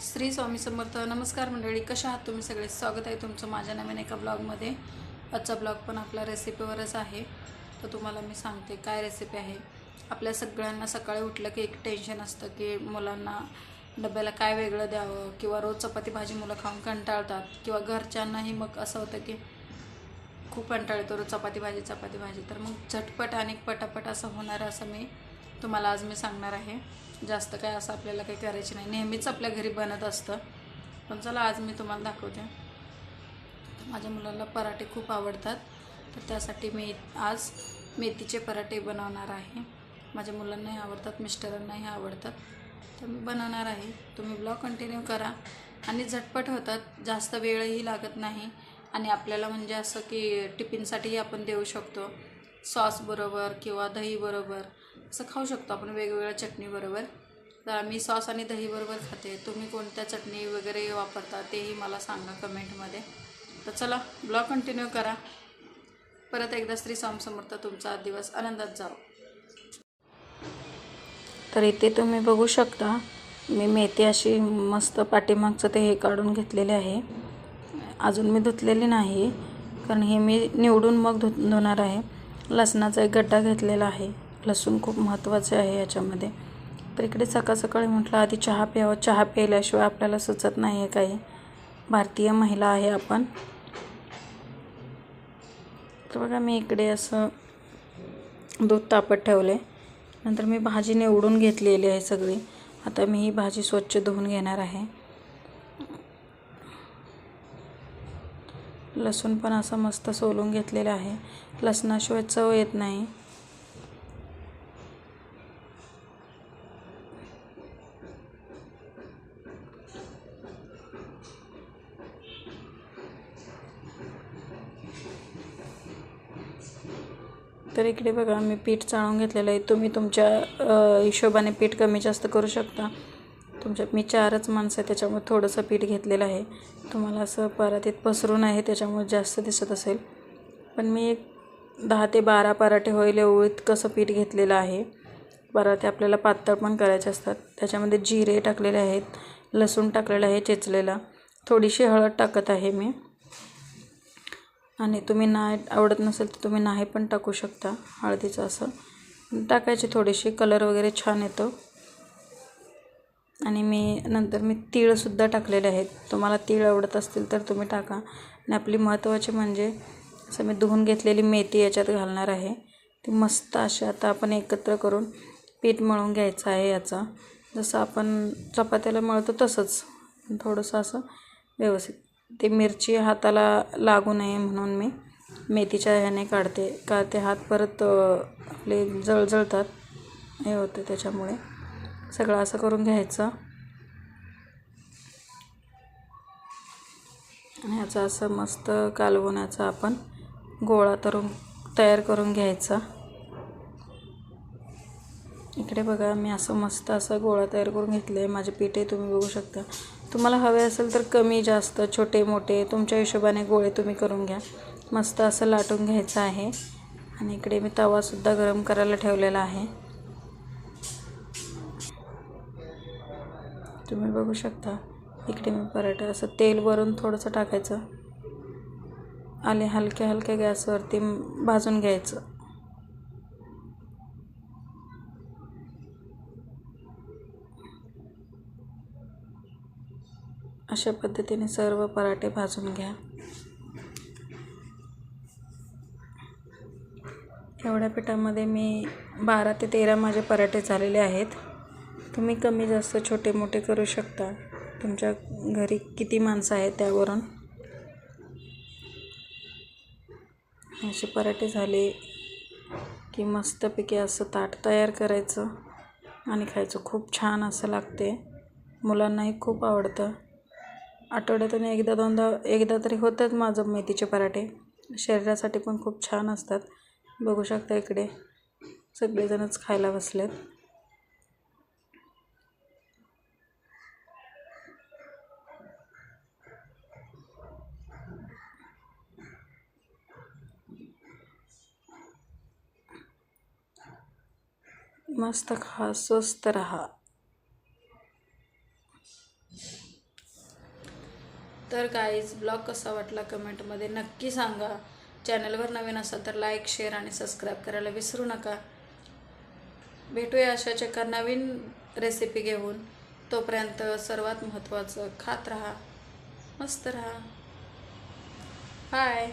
श्री स्वामी समर्थ नमस्कार मंडळी कशा आहात तुम्ही सगळे? स्वागत आहे तुमचं माझ्या नवीन एका ब्लॉगमध्ये. आजचा ब्लॉग पण आपला रेसिपीवरच आहे. तर तुम्हाला मी सांगते काय रेसिपी आहे. आपल्या सगळ्यांना सकाळी उठलं की एक टेन्शन असतं की मुलांना डब्याला काय वेगळं द्यावं किंवा रोज चपाती भाजी मुलं खाऊन कंटाळतात किंवा घरच्यांनाही मग असं होतं की खूप कंटाळ येतो रोज चपाती भाजी चपाती भाजी. तर मग झटपट आणि पटापट असं होणार असं मी तुम्हाला आज मी सांगणार आहे. जास्त काय असं आपल्याला काही करायचे नाही. नेहमीच आपल्या घरी बनत असतं. पण चला आज मी तुम्हाला दाखवते. माझ्या मुलाला पराठे खूप आवडतात. तर त्यासाठी मी आज मेथीचे पराठे बनवणार आहे. माझ्या मुलांनाही आवडतात मिस्टरांनाही आवडतात. तर मी बनवणार आहे. तुम्ही ब्लॉग कंटिन्यू करा. आणि झटपट होतात. जास्त वेळही लागत नाही. आणि आपल्याला म्हणजे असं की टिफिनसाठीही आपण देऊ शकतो. सॉसबरोबर किंवा दहीबरोबर असं खाऊ शकतो आपण वेगवेगळ्या चटणीबरोबर. तर मी सॉस आणि दहीबरोबर खाते. तुम्ही कोणत्या चटणी वगैरे वापरता तेही मला सांगा कमेंटमध्ये. तर चला ब्लॉग कंटिन्यू करा. परत एकदा स्त्री स्वामी समर्थ तुमचा दिवस आनंदात जाओ तर इथे तुम्ही बघू शकता मी मेथी अशी मस्त पाठीमागचं ते हे काढून घेतलेले आहे. अजून मी धुतलेली नाही कारण हे मी निवडून मग धु धुणार आहे. लसणाचा एक गड्डा घेतलेला आहे. लसूण खूप महत्त्वाचे आहे याच्यामध्ये. तर इकडे सकाळ सकाळी म्हटलं आधी चहा प्यावं. चहा प्यायल्याशिवाय आपल्याला सुचत नाही आहे काही. भारतीय महिला आहे आपण. तर बघा मी इकडे असं दूध तापत ठेवले. नंतर मी भाजी निवडून घेतलेली आहे सगळी. आता मी ही भाजी स्वच्छ धुवून घेणार आहे. लसूण पण असं मस्त सोलून घेतलेलं आहे. लसणाशिवाय चव येत नाही. तर इकडे बघा मी पीठ चाळून घेतलेलं आहे. तुम्ही तुमच्या हिशोबाने पीठ कमी जास्त करू शकता. तुमच्या मी चारच माणसं आहे त्याच्यामुळे थोडंसं पीठ घेतलेलं आहे. तुम्हाला असं परातीत पसरून आहे त्याच्यामुळे जास्त दिसत असेल. पण मी एक दहा ते बारा पराठे होईल एवढीत कसं पीठ घेतलेलं आहे. पराठे आपल्याला पातळ पण करायचे असतात. त्याच्यामध्ये जिरे टाकलेले आहेत लसूण टाकलेलं आहे चेचलेला. थोडीशी हळद टाकत आहे मी. आणि तुम्ही नाही आवडत नसेल तर तुम्ही नाही पण टाकू शकता हळदीचं असं. टाकायची थोडीशी कलर वगैरे छान येतो. आणि मी नंतर मी तीळसुद्धा टाकलेले आहेत. तुम्हाला तीळ आवडत असतील तर तुम्ही टाका. आणि आपली महत्त्वाची म्हणजे असं मी धुवून घेतलेली मेथी याच्यात घालणार आहे. ती मस्त अशी आता आपण एकत्र करून पीठ मळून घ्यायचं आहे याचा. जसं आपण चपात्याला मळतो तसंच. थोडंसं असं व्यवस्थित ते मिरची हाताला लागू नये म्हणून मी मेथीच्या ह्याने काढते का ते हात परत आपले जळजळतात. हे होतं त्याच्यामुळे. सगळं असं करून घ्यायचं. आणि ह्याचा असं मस्त कालवण्याचा आपण गोळा तरून तयार करून घ्यायचा. इकडे बघा मी असं मस्त असा गोळा तयार करून घेतलं आहे माझे पिठे तुम्ही बघू शकता. तुम्हाला हवे असेल तर कमी जास्त छोटे मोठे तुमच्या हिशोबाने गोळे तुम्ही करून घ्या. मस्त असं लाटून घ्यायचं आहे. आणि इकडे मी तवासुद्धा गरम करायला ठेवलेला आहे. तुम्ही बघू शकता इकडे मी पराठा असं तेल वरून थोडंसं टाकायचं. आले हलक्या हलक्या गॅसवरती भाजून घ्यायचं. अशा पद्धतीने सर्व पराठे भाजून घ्या. एवढ्या पिठामध्ये मी बारा ते तेरा माझे पराठे झालेले आहेत. तुम्ही कमी जास्त छोटे मोठे करू शकता. तुमच्या घरी किती माणसं आहेत त्यावरून? असे पराठे झाले की मस्तपैकी असं ताट तयार करायचं आणि खायचं. खूप छान असं लागते. मुलांनाही खूप आवडतं. आठवड्यातून एकदा दोनदा एकदा तरी होतात माझं मेथीचे पराठे. शरीरासाठी पण खूप छान असतात. बघू शकता इकडे. सगळेजणच खायला बसलेत. मस्त खा स्वस्त रहा. तर गाईज ब्लॉग कसा वाटला कमेंटमध्ये नक्की सांगा. चॅनलवर नवीन असाल तर लाईक शेअर आणि सबस्क्राईब करायला विसरू नका. भेटूया अशाच एका नवीन रेसिपी घेऊन. तोपर्यंत सर्वात महत्त्वाचं खात राहा मस्त राहा. बाय